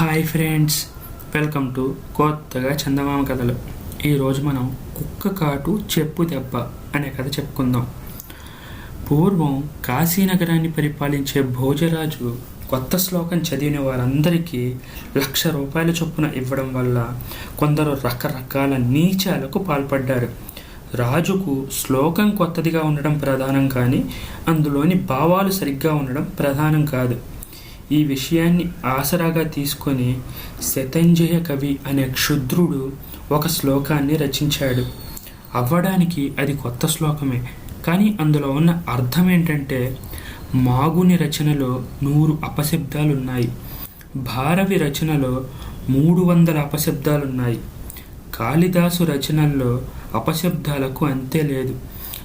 Hi friends welcome to కొత్తగా చందమామ కథలు. ఈరోజు మనం కుక్క కాటు చెప్పు దెబ్బ అనే కథ చెప్పుకుందాం. పూర్వం కాశీనగరాన్ని పరిపాలించే భోజరాజు కొత్త శ్లోకం చదివిన వారందరికీ లక్ష రూపాయల చొప్పున ఇవ్వడం వల్ల కొందరు రకరకాల నీచాలకు పాల్పడ్డారు. రాజుకు శ్లోకం కొత్తదిగా ఉండడం ప్రధానం కానీ అందులోని భావాలు సరిగ్గా ఉండడం ప్రధానం కాదు. ఈ విషయాన్ని ఆసరాగా తీసుకొని శతంజయ కవి అనే క్షుద్రుడు ఒక శ్లోకాన్ని రచించాడు. అవ్వడానికి అది కొత్త శ్లోకమే. కానీ అందులో ఉన్న అర్థం ఏంటంటే మాగుని రచనలో నూరు అపశబ్దాలు ఉన్నాయి భారవి రచనలో మూడు వందల అపశబ్దాలున్నాయి. కాళిదాసు రచనల్లో అపశబ్దాలకు అంతే లేదు.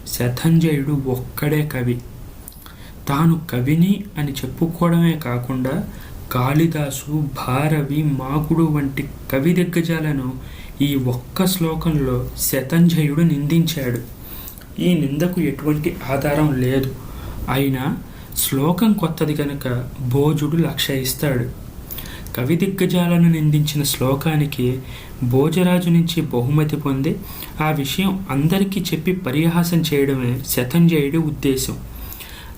శతంజయుడు ఒక్కడే కవి. తాను కవిని అని చెప్పుకోవడమే కాకుండా కాళిదాసు భారవి మాకుడు వంటి కవి దిగ్గజాలను ఈ ఒక్క శ్లోకంలో శతంజయుడు నిందించాడు. ఈ నిందకు ఎటువంటి ఆధారం లేదు. అయినా శ్లోకం కొత్తది కనుక భోజుడు లక్ష ఇస్తాడు. కవి దిగ్గజాలను నిందించిన శ్లోకానికి భోజరాజు నుంచి బహుమతి పొంది ఆ విషయం అందరికీ చెప్పి పరిహాసం చేయడమే శతంజయుడి ఉద్దేశం.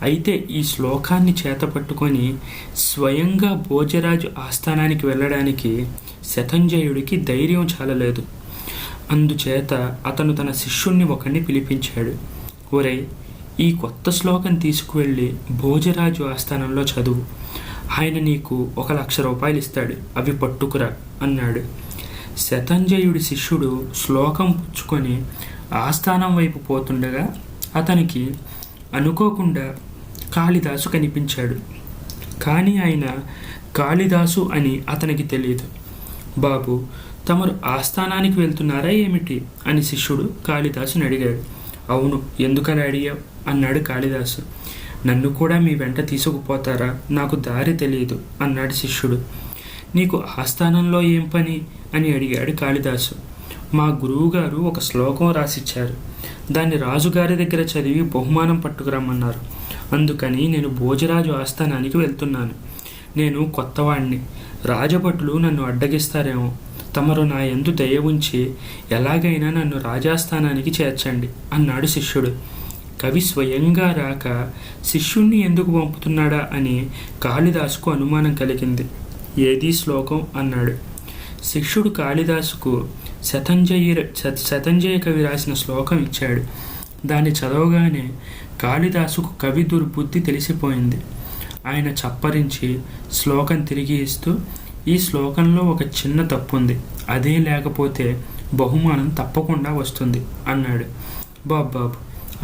అయితే ఈ శ్లోకాన్ని చేతపట్టుకొని స్వయంగా భోజరాజు ఆస్థానానికి వెళ్ళడానికి శతంజయుడికి ధైర్యం చాలలేదు. అందుచేత అతను తన శిష్యుణ్ణి ఒకరిని పిలిపించాడు. ఒరే ఈ కొత్త శ్లోకం తీసుకువెళ్ళి భోజరాజు ఆస్థానంలో చదువు. ఆయన నీకు ఒక లక్ష రూపాయలు ఇస్తాడు. అవి పట్టుకురా అన్నాడు. శతంజయుడి శిష్యుడు శ్లోకం పుచ్చుకొని ఆస్థానం వైపు పోతుండగా అతనికి అనుకోకుండా కాళిదాసు కనిపించాడు. కానీ ఆయన కాళిదాసు అని అతనికి తెలియదు. బాబు తమరు ఆస్థానానికి వెళ్తున్నారా ఏమిటి? అని శిష్యుడు కాళిదాసుని అడిగాడు. అవును ఎందుకలా అడిగావు? అన్నాడు కాళిదాసు. నన్ను కూడా మీ వెంట తీసుకుపోతారా? నాకు దారి తెలియదు అన్నాడు శిష్యుడు. నీకు ఆస్థానంలో ఏం పని? అని అడిగాడు కాళిదాసు. మా గురువుగారు ఒక శ్లోకం రాసిచ్చారు. దాన్ని రాజుగారి దగ్గర చదివి బహుమానం పట్టుకురమ్మన్నారు. అందుకని నేను భోజరాజు ఆస్థానానికి వెళ్తున్నాను. నేను కొత్తవాణ్ణి. రాజభటులు నన్ను అడ్డగిస్తారేమో. తమరు నా ఎందు దయ ఉంచి ఎలాగైనా నన్ను రాజాస్థానానికి చేర్చండి అన్నాడు శిష్యుడు. కవి స్వయంగా రాక శిష్యుణ్ణి ఎందుకు పంపుతున్నాడా? అని కాళిదాసుకు అనుమానం కలిగింది. ఏది శ్లోకం? అన్నాడు. శిష్యుడు కాళిదాసుకు శతంజయ శత- శతంజయ కవి రాసిన శ్లోకం ఇచ్చాడు. దాన్ని చదవగానే కాళిదాసుకు కవి దుర్బుద్ధి తెలిసిపోయింది. ఆయన చప్పరించి శ్లోకం తిరిగి ఇస్తూ ఈ శ్లోకంలో ఒక చిన్న తప్పు ఉంది అదే లేకపోతే బహుమానం తప్పకుండా వస్తుంది అన్నాడు. బాబు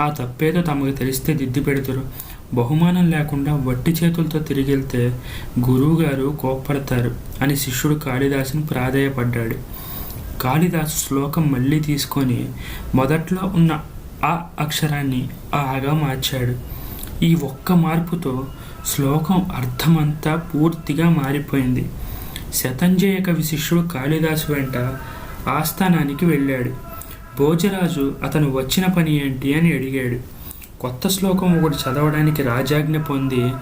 ఆ తప్పేదో తమకు తెలిస్తే దిద్దు పెడతారు. బహుమానం లేకుండా వట్టి చేతులతో తిరిగెళ్తే గురువుగారు కోప్పడతారు అని శిష్యుడు కాళిదాసుని ప్రాధేయపడ్డాడు. కాళిదాసు శ్లోకం మళ్ళీ తీసుకొని మొదట్లో ఉన్న ఆ అక్షరాన్ని ఆగా మార్చాడు. ఈ ఒక్క మార్పుతో శ్లోకం అర్థమంతా పూర్తిగా మారిపోయింది. శతంజయ కవి శిష్యుడు కాళిదాసు వెంట ఆస్థానానికి వెళ్ళాడు. భోజరాజు అతను వచ్చిన పని ఏంటి అని అడిగాడు. కొత్త శ్లోకం ఒకటి చదవడానికి రాజాజ్ఞ పొంది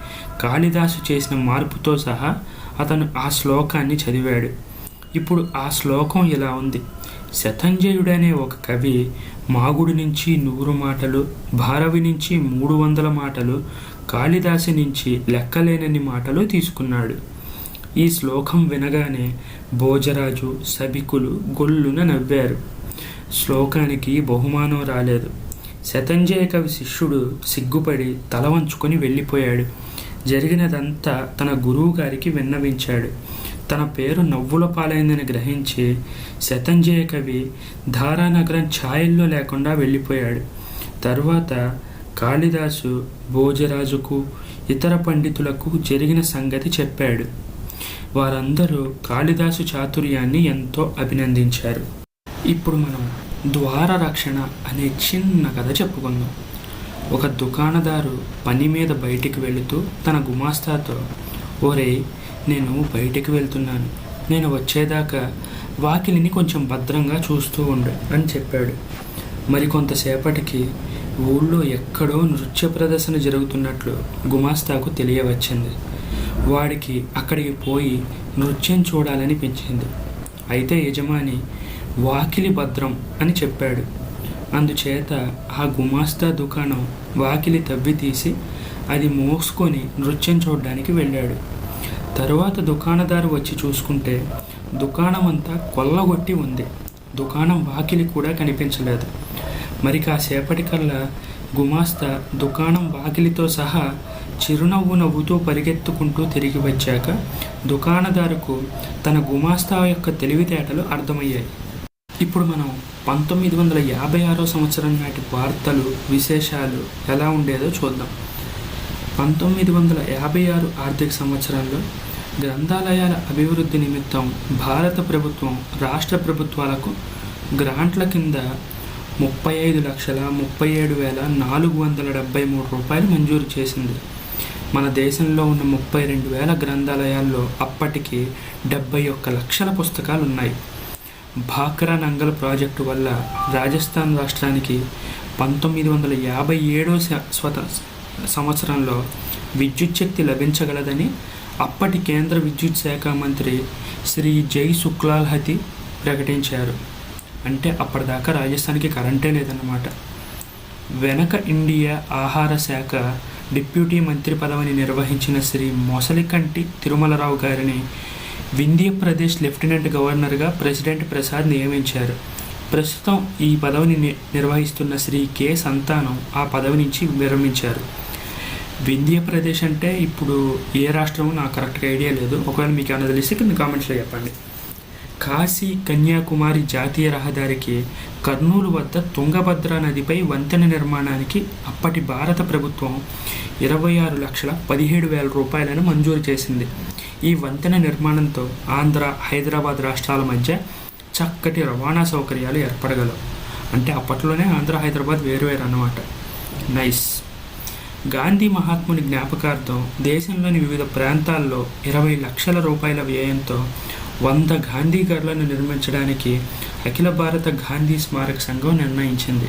కాళిదాసు చేసిన మార్పుతో సహా అతను ఆ శ్లోకాన్ని చదివాడు. ఇప్పుడు ఆ శ్లోకం ఇలా ఉంది. శతంజయుడనే ఒక కవి మాగుడి నుంచి నూరు మాటలు భారవి నుంచి మూడు వందల మాటలు కాళిదాసు నుంచి లెక్కలేనన్ని మాటలు తీసుకున్నాడు. ఈ శ్లోకం వినగానే భోజరాజు సభికులు గొల్లున నవ్వారు. శ్లోకానికి బహుమానం రాలేదు. శతంజయ కవి శిష్యుడు సిగ్గుపడి తల వంచుకొని వెళ్ళిపోయాడు. జరిగినదంతా తన గురువు గారికి విన్నవించాడు. తన పేరు నవ్వుల పాలైందని గ్రహించి శతంజయ కవి ధారానగరం ఛాయల్లో లేకుండా వెళ్ళిపోయాడు. తర్వాత కాళిదాసు భోజరాజుకు ఇతర పండితులకు జరిగిన సంగతి చెప్పాడు. వారందరూ కాళిదాసు చాతుర్యాన్ని ఎంతో అభినందించారు. ఇప్పుడు మనం ద్వార రక్షణ అనే చిన్న కథ చెప్పుకుందాం. ఒక దుకాణదారు పని మీద బయటికి వెళుతూ తన గుమాస్తాతో ఓరే నేను బయటికి వెళ్తున్నాను. నేను వచ్చేదాకా వాకిలిని కొంచెం భద్రంగా చూస్తూ ఉండు అని చెప్పాడు. మరి కొంతసేపటికి ఊళ్ళో ఎక్కడో నృత్య ప్రదర్శన జరుగుతున్నట్లు గుమాస్తాకు తెలియవచ్చింది. వాడికి అక్కడికి పోయి నృత్యం చూడాలనిపించింది. అయితే యజమాని వాకిలి భద్రం అని చెప్పాడు. అందుచేత ఆ గుమాస్తా దుకాణం వాకిలి తవ్వి తీసి అది మోసుకొని నృత్యం చూడడానికి వెళ్ళాడు. తరువాత దుకాణదారు వచ్చి చూసుకుంటే దుకాణం అంతా కొల్లగొట్టి ఉంది. దుకాణం వాకిలి కూడా కనిపించలేదు. మరి కాసేపటికల్లా గుమాస్తా దుకాణం వాకిలితో సహా చిరునవ్వు నవ్వుతూ పరిగెత్తుకుంటూ తిరిగి వచ్చాక దుకాణదారుకు తన గుమాస్తా యొక్క తెలివితేటలు అర్థమయ్యాయి. ఇప్పుడు మనం పంతొమ్మిది వందల యాభై ఆరో సంవత్సరం నాటి వార్తలు విశేషాలు ఎలా ఉండేదో చూద్దాం. పంతొమ్మిది వందల యాభై ఆరు ఆర్థిక సంవత్సరంలో గ్రంథాలయాల అభివృద్ధి నిమిత్తం భారత ప్రభుత్వం రాష్ట్ర ప్రభుత్వాలకు గ్రాంట్ల కింద ముప్పై ఐదు లక్షల ముప్పై ఏడు వేల నాలుగు వందల డెబ్బై మూడు రూపాయలు మంజూరు చేసింది. మన దేశంలో ఉన్న ముప్పై రెండు వేల గ్రంథాలయాల్లో అప్పటికి డెబ్బై ఒక్క లక్షల పుస్తకాలు ఉన్నాయి భాక్రా నంగల్ ప్రాజెక్టు వల్ల రాజస్థాన్ రాష్ట్రానికి పంతొమ్మిది వందల యాభై ఏడో స్వత సంవత్సరంలో విద్యుత్ శక్తి లభించగలదని అప్పటి కేంద్ర విద్యుత్ శాఖ మంత్రి శ్రీ జై శుక్లాల్హతి ప్రకటించారు. అంటే అప్పటిదాకా రాజస్థాన్కి కరెంటే లేదన్నమాట. వెనక ఇండియా ఆహార శాఖ డిప్యూటీ మంత్రి పదవిని నిర్వహించిన శ్రీ మొసలికంటి తిరుమలరావు గారిని వింధ్యప్రదేశ్ లెఫ్టినెంట్ గవర్నర్గా ప్రెసిడెంట్ ప్రసాద్ నియమించారు. ప్రస్తుతం ఈ పదవిని నిర్వహిస్తున్న శ్రీ కె సంతానం ఆ పదవి నుంచి విరమించారు. వింధ్య ప్రదేశ్ అంటే ఇప్పుడు ఏ రాష్ట్రమో నాకు కరెక్ట్గా ఐడియా లేదు. ఒకవేళ మీకు ఏమైనా తెలిస్తే కింద కామెంట్స్లో చెప్పండి. కాశీ కన్యాకుమారి జాతీయ రహదారికి కర్నూలు వద్ద తుంగభద్ర నదిపై వంతెన నిర్మాణానికి అప్పటి భారత ప్రభుత్వం ఇరవై ఆరు లక్షల పదిహేడు వేల రూపాయలను మంజూరు చేసింది. ఈ వంతెన నిర్మాణంతో ఆంధ్ర హైదరాబాద్ రాష్ట్రాల మధ్య చక్కటి రవాణా సౌకర్యాలు ఏర్పడగలవు. అంటే అప్పట్లోనే ఆంధ్ర హైదరాబాద్ వేరువేరు అన్నమాట. నైస్. గాంధీ మహాత్ముని జ్ఞాపకార్థం దేశంలోని వివిధ ప్రాంతాల్లో ఇరవై లక్షల రూపాయల వ్యయంతో వంద గాంధీగర్లను నిర్మించడానికి అఖిల భారత గాంధీ స్మారక సంఘం నిర్ణయించింది.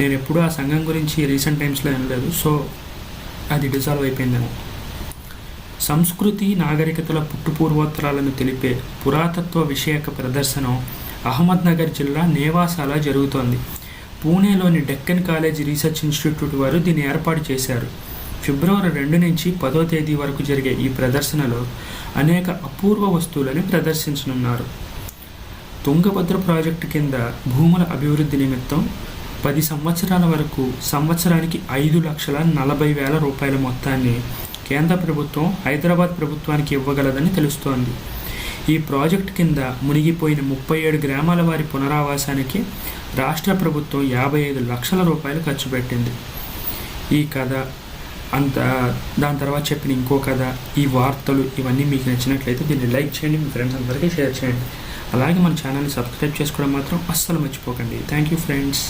నేను ఎప్పుడూ ఆ సంఘం గురించి రీసెంట్ టైమ్స్లో వినలేదు. సో అది డిజాల్వ్ అయిపోయిందేమో. సంస్కృతి నాగరికతల పుట్టుపూర్వోత్తరాలను తెలిపే పురాతత్వ విషయక ప్రదర్శనం అహ్మద్నగర్ జిల్లా నేవాసాలో జరుగుతోంది. పూణేలోని డెక్కన్ కాలేజ్ రీసెర్చ్ ఇన్స్టిట్యూట్ వారు దీన్ని ఏర్పాటు చేశారు. ఫిబ్రవరి రెండు నుంచి పదో తేదీ వరకు జరిగే ఈ ప్రదర్శనలో అనేక అపూర్వ వస్తువులను ప్రదర్శించనున్నారు. తుంగభద్ర ప్రాజెక్టు కింద భూముల అభివృద్ధి నిమిత్తం పది సంవత్సరాల వరకు సంవత్సరానికి ఐదు లక్షల నలభై వేల రూపాయల మొత్తాన్ని కేంద్ర ప్రభుత్వం హైదరాబాద్ ప్రభుత్వానికి ఇవ్వగలదని తెలుస్తోంది. ఈ ప్రాజెక్ట్ కింద మునిగిపోయిన ముప్పై ఏడు గ్రామాల వారి పునరావాసానికి రాష్ట్ర ప్రభుత్వం యాభై ఐదు లక్షల రూపాయలు ఖర్చు పెట్టింది. ఈ కథ అంత దాని తర్వాత చెప్పిన ఇంకో కథ ఈ వార్తలు ఇవన్నీ మీకు నచ్చినట్లయితే దీన్ని లైక్ చేయండి మీ ఫ్రెండ్స్ అందరికీ షేర్ చేయండి. అలాగే మన ఛానల్ని సబ్స్క్రైబ్ చేసుకోవడం మాత్రం అస్సలు మర్చిపోకండి. Thank you friends.